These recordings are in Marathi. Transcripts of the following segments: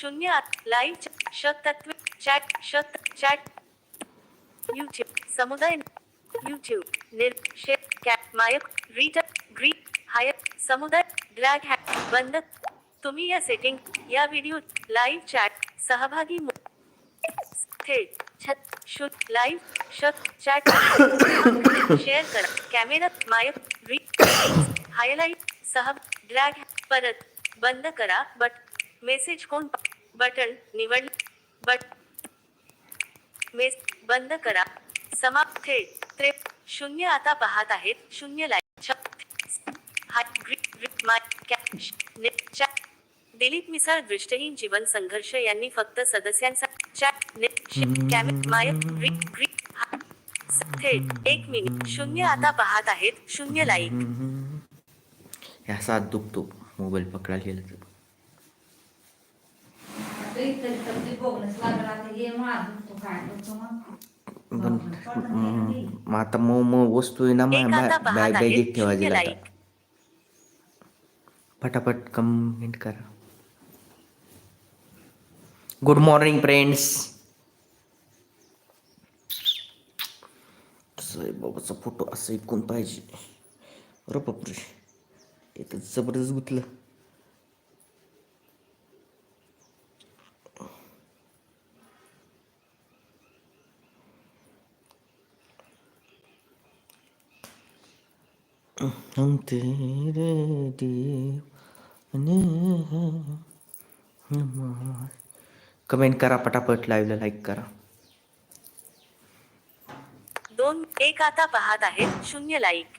शून्य लाईव्ह शतत्व, चॅट, शत, चॅट, यूट्यूब, समुदाय, यूट्यूब, निर शेट मायक रीड ग्रीट हाय समुदाय, ड्रॅग हॅक बंद तुम्ही या सेटिंग, या व्हिडिओ लाईव्ह चॅट, सहभागी थेट छत शुद्ध लाईव्ह शत, चॅट शेअर करा, कॅमेरा, मायक रीड हायलाइट सह ड्रॅग परत, बंद करा, बट, मेसेज कोण बटन निवड बट मेस बंद करा. समाप्त थेट. त्रे शून्य आता पाहत आहेत. शून्य लाइट दिलीप मिसाळ दृष्टहीन जीवन संघर्ष यांनी फक्त सदस्यांचा चॅट नेट माय थेट. एक मिनिट शून्य आता पाहत आहेत. शून्य लाईक ह्या सात दुखतो मोबाईल पकडायला गेला तर. इथं इथं ते बघणंच लागलं आता हे माझं तो काय करतो मग पण मग आता मग मग वस्तू आहे ना मग आता बॅग बॅगेत ठेवायची लाईक पटापट कमेंट करा गुड मॉर्निंग फ्रेंड्स बाबाचा फोटो असं ऐकून पाहिजे अरे बापरे तर जबरदस्त गुतलं हम तेरे दीवाने हमारे कमेंट करा पटापट लाईव्हला लाईक करा. दोन एक आता पाहत आहेत शून्य लाईक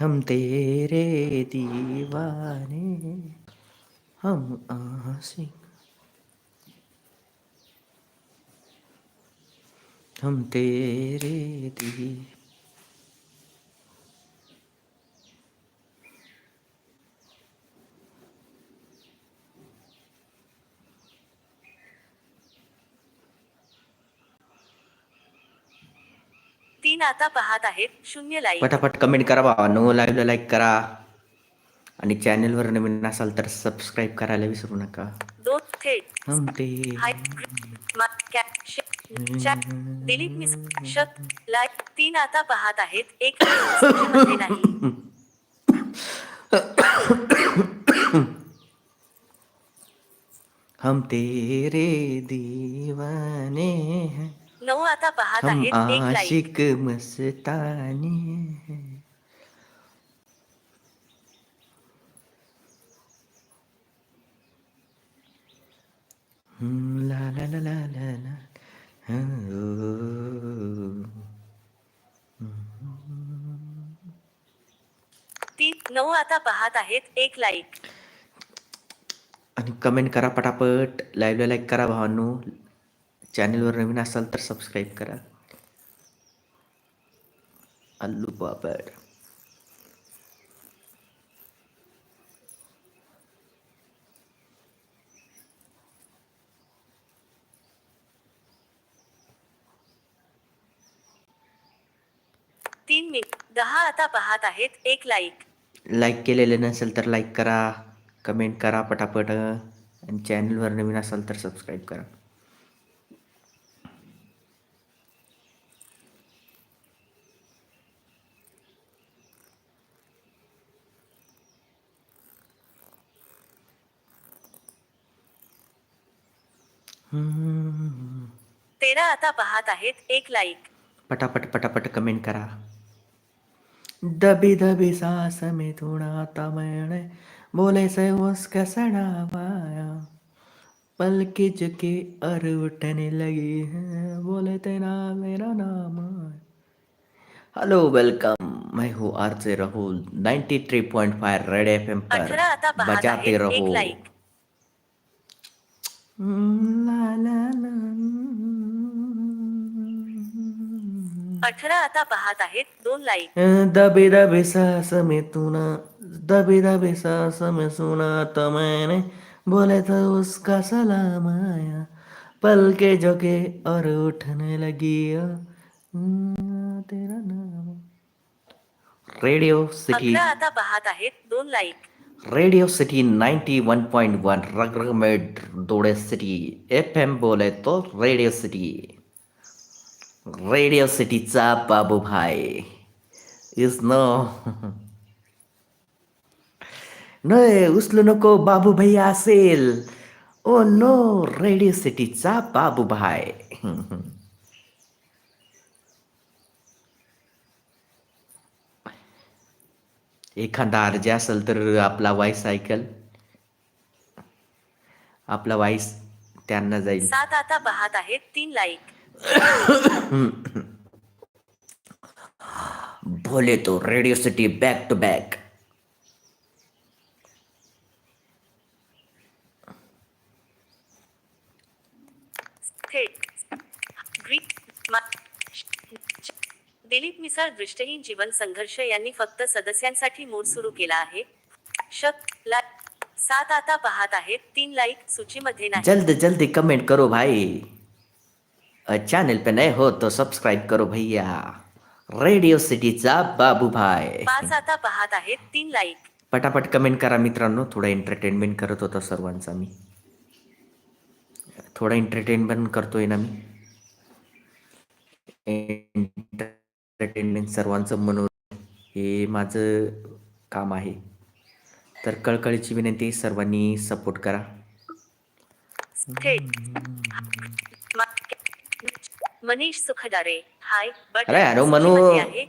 हम तेरे दीवाने हम आशिक. हम तेरे दी आता पाहत आहेत शून्य लाईक. पटापट कमेंट करा भावानो लाईव्हला लाईक करा. आणि चॅनलवर नवीन असाल तर सबस्क्राईब करायला विसरू नका. दोन थेट हम ते हाय मा- कॅ- श- चॅट दिलीप मिस शत लाईक तीन आता पाहत आहेत. एक सूचीमध्ये नाही हम तेरे दीवाने. हैं नऊ आता पाहत हम आहेत एक लाईक आशिक मस्तानी हैं। हम्म, ला ला ला ला ला ला हाँ, ओ. तीन नऊ आता पाहत आहेत एक लाईक आणि कमेंट करा पटापट लाईव्हला लाईक करा भावांनो. चॅनलवर नवीन असाल तर सबस्क्राईब करा. अल्लू बाबर. तीन मिनिट. दहा आता पाहत आहेत. एक लाईक लाईक केलेलं नसेल तर लाईक करा. कमेंट करा पटापट. आणि चॅनलवर नवीन असाल तर सबस्क्राईब करा. तेरा आता पाहत आहेत एक लाईक पटापट पटापट कमेंट करा. दबी दबी सांस में थोड़ा मैंने बोले से उसका सड़ावाया पल की चुकी और उठने लगी है बोले तेरा मेरा नाम। हेलो वेलकम मैं हूँ R J Rahul 93.5 red F M पर बजाते रहो। अठरा आता पाहत आहेत दोन लाईक दबी दबी सांस में तू ना दबी दबी में सुना तो मैंने बोले तो उसका सलाम आया। पल के जोके और उठने लगी तेरा नाम। रेडिओ सिटी आता पाहत आहेत दोन like radio city ninety one point one रगरमेड दोडे सिटी एफ एम बोले तो रेडिओ सिटी रेडिओ सिटीचा बाबू भाई. इज नो नाही उचलू नको बाबू भैया असेल. ओ नो रेडिओ सिटीचा बाबू भाई. एखादा अर्ज असेल तर आपला वाईस ऐकल. आपला वाईस त्यांना जाईल. सात आता पाहत आहेत तीन लाईक बोले तो radio city back to back थेट ग्रीक दिलीप मिसाळ दृष्टहीन जीवन संघर्ष यांनी फक्त सदस्यांसाठी मूड सुरू केला आहे. शक ला सात आता पाहत आहेत. तीन लाईक सूचीमध्ये नाही. जल्द जल्दी कमेंट करो भाई. चैनल पे नए हो तो सब्सक्राइब करो भैया. रेडिओ सिटीचा बाबू भाई. पाच आता पाहत आहेत. तीन लाईक पटापट कमेंट करा मित्रांनो. थोडा एंटरटेनमेंट करत होता सर्वांचा मी. थोडा एंटरटेनमेंट करतोय ना मी. एंटरटेनमेंट सर्वांचं मनोरंजन हे माझं काम आहे. तर कळकळीची विनंती सर्वांनी सपोर्ट करा. मनीष सुखदारे हाय बट अरे, हॅलो, मनू.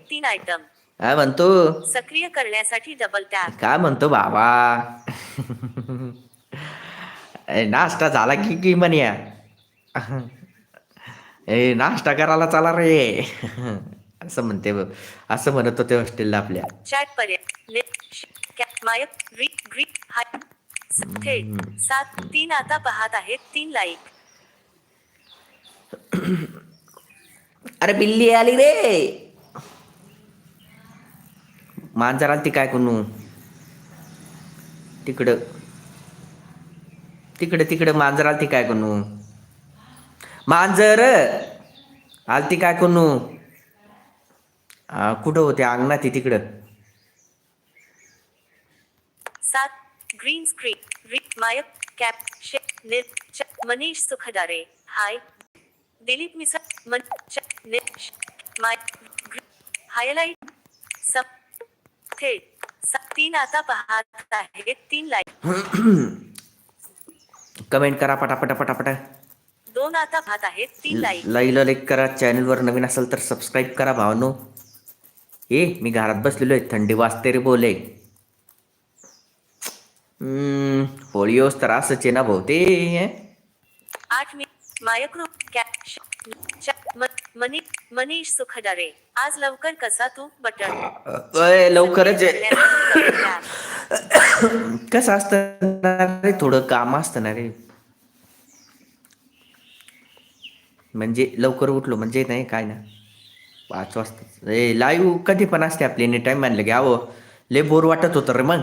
तीन आयटम काय म्हणतो? सक्रिय करण्यासाठी डबल टॅप काय म्हणतो बाबा? नाश्ता झाला की की म्हण्या ए नाश्ता करायला चला रे. असं म्हणते बघ. असं म्हणत होते हॉस्टेलला आपल्या. चॅट सात तीन आता पाहत आहेत. तीन लाईक अरे बिल्ली आली रे. मांजर ती काय कोणू? तिकडं. तिकडं तिकडं मांजर आली ती काय कोणू? मांजर आलती काय कोणू? कुठं होते? अंगणात ती तिकडं. सात ग्रीन स्क्रीन री मायक कॅप शे निर च- मनीष सुखदारे. हाय. दिलीप मिसा मन च- निर श- माय हायलाइट सप थेट तीन आता पाहत आहेत तीन लाईक कमेंट करा पटापटा पटापटा. दोन आता पाहत आहेत तीन लाईक लाईला लाईक करा चॅनलवर नवीन असेल तर सबस्क्राईब करा भावनो. ए मी घरात बसलेलो आहे. थंडी वाजते रे बोले. होळी होस तर असंच आहे ना भाऊ ते आठ मायक्रो मनी मनीष सुखदारे आज लवकर कसा तू बटन अय, लवकरच. कसं असतं रे थोडं काम असतं ना रे. म्हणजे लवकर उठलो म्हणजे नाही काय ना. पाच वाजता ए लाईव्ह कधी पण असते आपली एनी टाईम म्हणलं की अहो लय बोर वाटत होतं रे मग.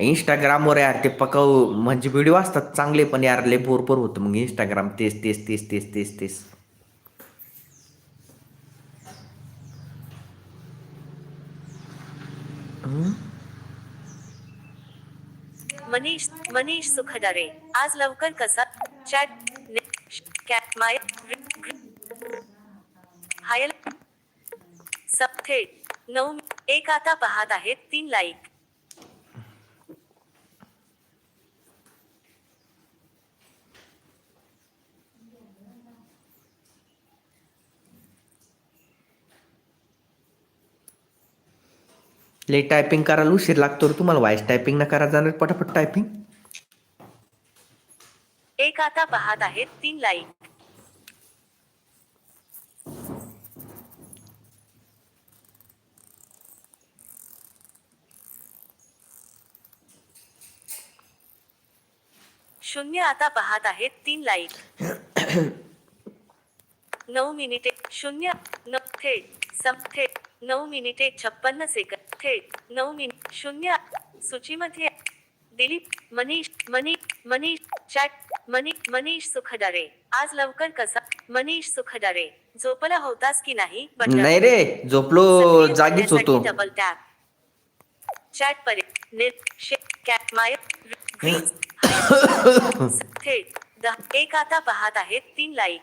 इंस्टाग्रामवर यार ते पकाऊ म्हणजे व्हिडिओ असतात चांगले पण यार लय बोर बोर होतं मग इंस्टाग्राम तेच तेच तेच तेच तेच तेच. मनीष मनीष सुखदारे आज लवकर कसा? चॅट माय सब थेट नऊ एक आता पाहत आहेत तीन लाईक ले टायपिंग करायला उशीर लागतो रे तुम्हाला. व्हॉइस टायपिंग ना करा जाणार पटापट टायपिंग एक आता पाहत आहेत तीन लाईक शून्य आता पाहत आहेत तीन लाईक नऊ मिनिटे शून्य न थेट सम थेट नऊ मिनिटे छप्पन्न सेकंद थेट नऊ मिनिट शून्य सूचीमध्ये दिलीप मनीष मनी मनीष चॅट मनी मनीष सुखदारे. आज लवकर कसा? मनीष सुखदारे. झोपला होतास की नाही? नाही रे झोपलो जागीच होतो. डबल टॅप चॅट कॅट माय थेट एक आता पाहत आहेत तीन लाईक.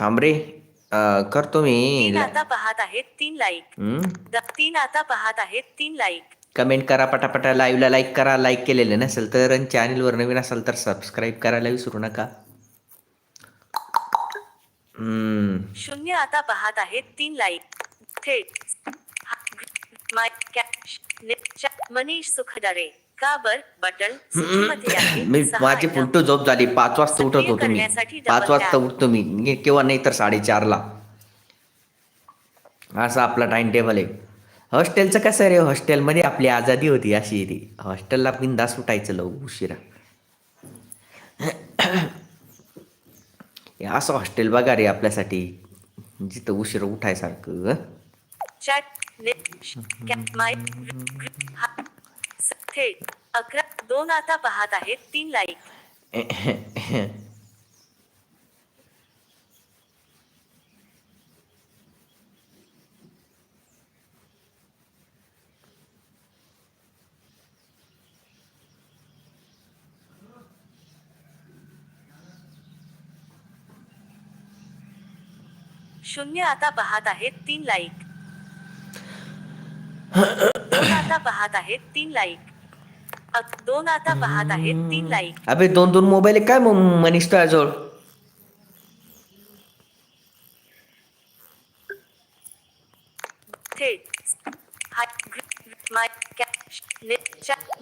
थांब रे. अं, करतो मी. तीन आता पाहत आहेत तीन लाईक. द- तीन आता पाहत आहेत तीन लाईक. कमेंट करा पटापटा लाईव्हला लाईक करा लाईक केलेलं नसेल तर चॅनलवर नवीन असाल तर सबस्क्राईब करायला विसरू नका. हम्म. शून्य आता पाहत आहेत तीन लाईक थेट. माय मनीष सुखदरे. का बर? बटन सूचीमध्ये आहे. मी सहा माझी item. फुलटू झोप झाली. पाच वाजता उठत सक्रिय होतो मी. करण्यासाठी पाच वाजता tap. उठतो मी. नि- किंवा नाही तर साडेचारला असा आपला टाइम टेबल आहे. हॉस्टेलचं कसं रे? हॉस्टेलमध्ये आपली आझादी होती अशी ती. हॉस्टेलला बिंदास उठायचं लव उशिरा. हे असं हॉस्टेल बघा रे आपल्यासाठी. जिथं उशिरा उठायसारखं अकरा दोन आता पाहत आहेत तीन लाईक शून्य आता पाहत आहेत तीन लाईक दोन आता पाहत आहेत तीन लाईक दोन आता पाहत आहेत तीन लाईक अबे दोन दोन मोबाईल आहे काय मनीष तुझ्याजवळ?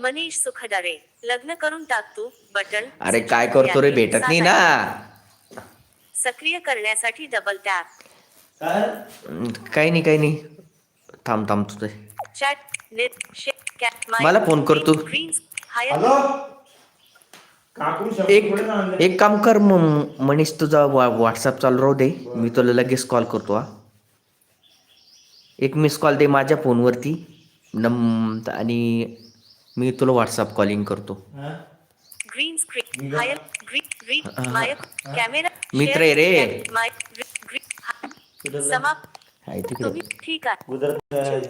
मनीष सुखदरे. लग्न करून टाक तू बटन. अरे काय करतो रे भेटत नाही ना? सक्रिय करण्यासाठी डबल टॅप काही नाही काही नाही. थांब थांब माय मला फोन कर तू. ग्रीन हाय हॅलो काकू शब्द एक. एक काम कर मग मनीष तुझा व्हॉट्सअप चालू राहू दे. मी तुला लगेच कॉल करतो हा. एक मिस कॉल दे माझ्या फोनवरती नम आणि मी तुला व्हॉट्सअप कॉलिंग करतो. मित्र आहे रे. समाप्त. तुम्ही ठीक आहे. गुजरात